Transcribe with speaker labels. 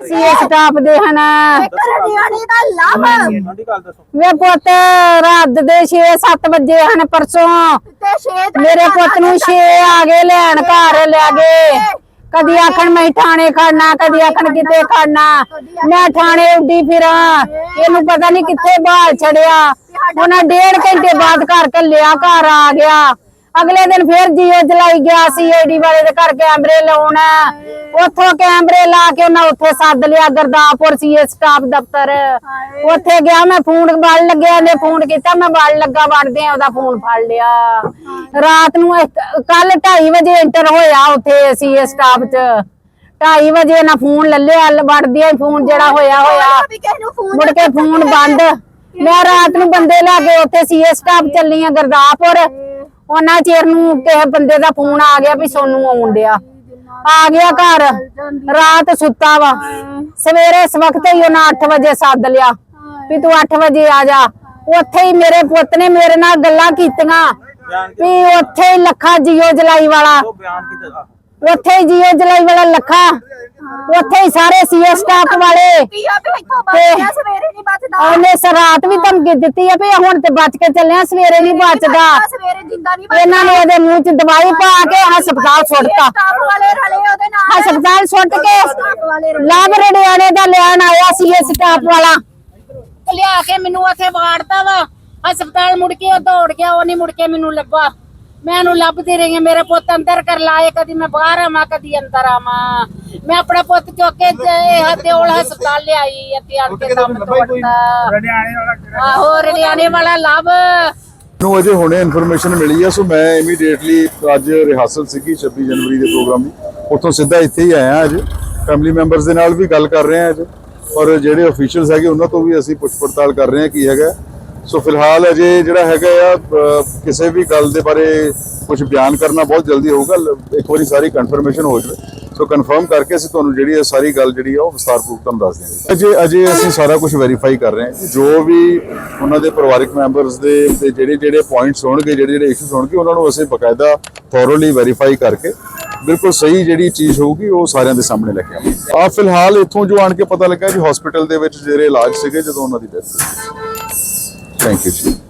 Speaker 1: CA staff ਦੇ ਹਨ।
Speaker 2: ਕਰੜਿਆਣੀ ਦਾ ਲਾਭ
Speaker 1: ਵੇ ਪੁੱਤ, ਰਾਤ ਦੇ 6-7 ਵਜੇ ਹਨ ਪਰਸੋਂ।
Speaker 2: ਤੇ ਸ਼ੇਤ
Speaker 1: ਮੇਰੇ ਪੁੱਤ ਨੂੰ 6 ਆ ਗਏ ਲੈਣ ਘਰ ਲੈ ਗਏ। ਕਦੀ ਆਖਣ ਮੈਂ ਥਾਣੇ ਖੜਨਾ, ਕਦੀ ਆਖਣ ਕਿਤੇ ਖੜਨਾ। ਮੈਂ ਥਾਣੇ ਉੱਡੀ ਫਿਰਾਂ। ਇਹਨੂੰ ਪਤਾ ਨਹੀਂ ਕਿੱਥੇ ਬਾਹਰ ਛੜਿਆ। ਉਹਨਾਂ ਡੇਢ ਘੰਟੇ ਬਾਅਦ ਘਰ ਕੱਲਿਆ ਘਰ ਆ ਗਿਆ। ਅਗਲੇ ਦਿਨ ਫਿਰ ਜੀਓ ਜਲਾਈ ਗਿਆ ਸੀ ਏਡੀ ਵਾਲੇ ਦੇ ਘਰ ਕੈਮਰੇ ਲਾਉਣ। ਉੱਥੋਂ ਕੈਮਰੇ ਲਾ ਕੇ ਉਹਨਾਂ ਉੱਥੇ ਸੱਦ ਲਿਆ ਗਰਦਾਪੁਰ ਸੀਏ ਸਟਾਫ ਦਫ਼ਤਰ। ਉੱਥੇ ਗਿਆ ਮੈਂ ਫੋਨ ਵੱਲ ਲੱਗਿਆ ਨੇ ਫੋਨ ਕੀਤਾ ਮੈਂ ਵੱਲ ਲੱਗਾ ਵੜਦੇ ਆ ਉਹਦਾ ਫੋਨ ਫੜ ਲਿਆ। ਰਾਤ ਨੂੰ ਕੱਲ 2:30 ਵਜੇ ਐਂਟਰ ਹੋਇਆ ਉੱਥੇ ਸੀਏ ਸਟਾਫ ਚ। 2:30 ਵਜੇ ਨਾ ਫੋਨ ਲੱਲਿਆ ਵੜਦਿਆਂ ਹੀ ਫੋਨ ਜਿਹੜਾ ਹੋਇਆ ਹੋਇਆ। ਮੁੜ ਕੇ ਫੋਨ ਬੰਦ। ਮੈਂ ਰਾਤ ਨੂੰ ਬੰਦੇ ਲੈ ਕੇ ਉੱਥੇ ਸੀਏ ਸਟਾਫ ਚੱਲੀ ਆ ਗਰਦਾਪੁਰ ਉਹਨਾਂ ਚਿਰ ਨੂੰ ਕਿਸੇ ਬੰਦੇ ਦਾ ਫੋਨ ਆ ਗਿਆ ਵੀ ਸੋਨੂੰ ਆਉਣ ਡਿਆ। ਆ ਗਿਆ ਘਰ। ਰਾਤ ਸੁੱਤਾ ਵਾ। ਸਵੇਰੇ ਇਸ ਵਕਤ ਹੀ ਉਹਨਾਂ 8 ਵਜੇ ਸੱਦ ਲਿਆ। ਵੀ ਤੂੰ 8 ਵਜੇ ਆ ਜਾ। ਉੱਥੇ ਹੀ ਮੇਰੇ ਪੁੱਤ ਨੇ ਮੇਰੇ ਨਾਲ ਗੱਲਾਂ ਕੀਤੀਆਂ। ਵੀ ਉੱਥੇ ਹੀ ਲੱਖਾ ਜੀਓ ਜਲਾਈ ਵਾਲਾ। ਉੱਥੇ ਹੀ ਜੀਓ ਜਲਾਈ ਵਾਲਾ ਲੱਖਾ। ਉੱਥੇ ਹੀ ਸਾਰੇ ਸੀਏ ਸਟਾਫ ਵਾਲੇ। ਉਹਨੇ ਸਰਾਤ ਵੀ ਧਮਕੀ ਦਿੱਤੀ ਆ ਵੀ ਹੁਣ ਤੇ ਬਚ ਕੇ ਚੱਲਿਆ ਸਵੇਰੇ ਨਹੀਂ ਬਚਦਾ।
Speaker 2: ਸਵੇਰੇ ਜਿੰਦਾ ਨਹੀਂ
Speaker 1: ਇਹਨਾਂ ਨੇ ਉਹਦੇ ਮੂੰਹ 'ਚ ਦਵਾਈ ਪਾ ਕੇ ਹਸਪਤਾਲ ਸੁੱਟਤਾ।
Speaker 2: ਸਟਾਫ ਵਾਲੇ ਰਲੇ ਉਹਦੇ ਨਾਲ।
Speaker 1: ਹਸਪਤਾਲ ਸੁੱਟ ਕੇ ਲਾਭ ਰੜਿਆਣੇ ਦਾ ਲੈਣ ਆਇਆ ਸੀ ਇਹ ਸਟਾਫ ਵਾਲਾ
Speaker 3: ਲਿਆ ਕੇ ਮੈਨੂੰ ਉੱਥੇ ਵਾੜਤਾ ਵਾ। ਹਸਪਤਾਲ ਮੁੜ ਕੇ ਉਹ ਦੌੜ ਗਿਆ ਉਹ ਨਹੀਂ ਮੁੜ ਕੇ ਮੈਨੂੰ ਲੱਭਾ। ਮੈਂ ਉਹਨੂੰ ਲੱਭਦੀ ਰਹੀ ਹਾਂ ਮੇਰੇ ਪੁੱਤ ਅੰਦਰ ਕਰ ਲਾਏ ਕਦੀ ਮੈਂ ਬਾਹਰ ਆਵਾਂ ਕਦੀ ਅੰਦਰ ਆਵਾਂ। ਮੈਂ ਆਪਣਾ ਪੁੱਤ ਚੁੱਕ ਕੇ ਹਤਿਓਲ ਹਸਪਤਾਲ ਲਿਆਈ ਇੱਥੇ ਆਣ ਕੇ ਦਮ ਤੋੜਤਾ। ਆਹੋ ਰੜਿਆਣੇ ਵਾਲਾ ਲੱਭ।
Speaker 4: ਨੂੰ ਅਜੇ ਹੁਣੇ ਇਨਫੋਰਮੇਸ਼ਨ ਮਿਲੀ ਆ ਸੋ ਮੈਂ ਇਮੀਡੀਏਟਲੀ ਅੱਜ ਰਿਹਾਸਲ ਸੀਗੀ 26 ਜਨਵਰੀ ਦੇ ਪ੍ਰੋਗਰਾਮ ਦੀ। ਉੱਥੋਂ ਸਿੱਧਾ ਇੱਥੇ ਹੀ ਆਇਆ ਅੱਜ। ਫੈਮਿਲੀ ਮੈਂਬਰਸ ਦੇ ਨਾਲ ਵੀ ਗੱਲ ਕਰ ਰਹੇ ਹਾਂ ਅੱਜ। ਔਰ ਜਿਹੜੇ ਅਫੀਸ਼ੀਅਲਸ ਹੈਗੇ ਉਹਨਾਂ ਤੋਂ ਵੀ ਅਸੀਂ ਪੁੱਛ ਪੜਤਾਲ ਕਰ ਰਹੇ ਹਾਂ ਕੀ ਹੈਗਾ। ਸੋ ਫਿਲਹਾਲ ਅਜੇ ਜਿਹੜਾ ਹੈਗਾ ਆ ਕਿਸੇ ਵੀ ਗੱਲ ਦੇ ਬਾਰੇ ਕੁਝ ਬਿਆਨ ਕਰਨਾ ਬਹੁਤ ਜਲਦੀ ਹੋਊਗਾ। ਇੱਕ ਵਾਰੀ ਸਾਰੀ ਕਨਫਰਮੇਸ਼ਨ ਹੋ ਜਾਵੇ। ਸੋ ਕਨਫਰਮ ਕਰਕੇ ਅਸੀਂ ਤੁਹਾਨੂੰ ਜਿਹੜੀ ਇਹ ਸਾਰੀ ਗੱਲ ਜਿਹੜੀ ਆ, ਉਹ ਵਿਸਤਾਰਪੂਰਵਕ ਤੁਹਾਨੂੰ ਦੱਸ ਦਿਆਂਗੇ। ਅਜੇ ਅਜੇ ਅਸੀਂ ਸਾਰਾ ਕੁਝ ਵੈਰੀਫਾਈ ਕਰ ਰਹੇ ਹਾਂ। ਜੋ ਵੀ ਉਹਨਾਂ ਦੇ ਪਰਿਵਾਰਕ ਮੈਂਬਰਸ ਦੇ ਤੇ ਜਿਹੜੇ ਜਿਹੜੇ ਪੁਆਇੰਟਸ ਹੋਣਗੇ, ਜਿਹੜੇ ਜਿਹੜੇ ਇਸ਼ੂਸ ਹੋਣਗੇ, ਉਹਨਾਂ ਨੂੰ ਅਸੀਂ ਬਕਾਇਦਾ ਥੋਰੋਲੀ ਵੈਰੀਫਾਈ ਕਰਕੇ ਬਿਲਕੁਲ ਸਹੀ ਜਿਹੜੀ ਚੀਜ਼ ਹੋਊਗੀ, ਉਹ ਸਾਰਿਆਂ ਦੇ ਸਾਹਮਣੇ ਲੈ ਕੇ ਆਵਾਂਗੇ। ਆ ਫਿਲਹਾਲ ਇੱਥੋਂ ਜੋ ਆਣ ਕੇ ਪਤਾ ਲੱਗਾ ਜੀ ਹਸਪੀਟਲ ਦੇ ਵਿੱਚ ਜਿਹੜੇ ਇਲਾਜ ਸੀਗੇ, ਜਦੋਂ ਉਹਨਾਂ ਦੀ ਡੈਥ ਥੈਂਕ Thank you.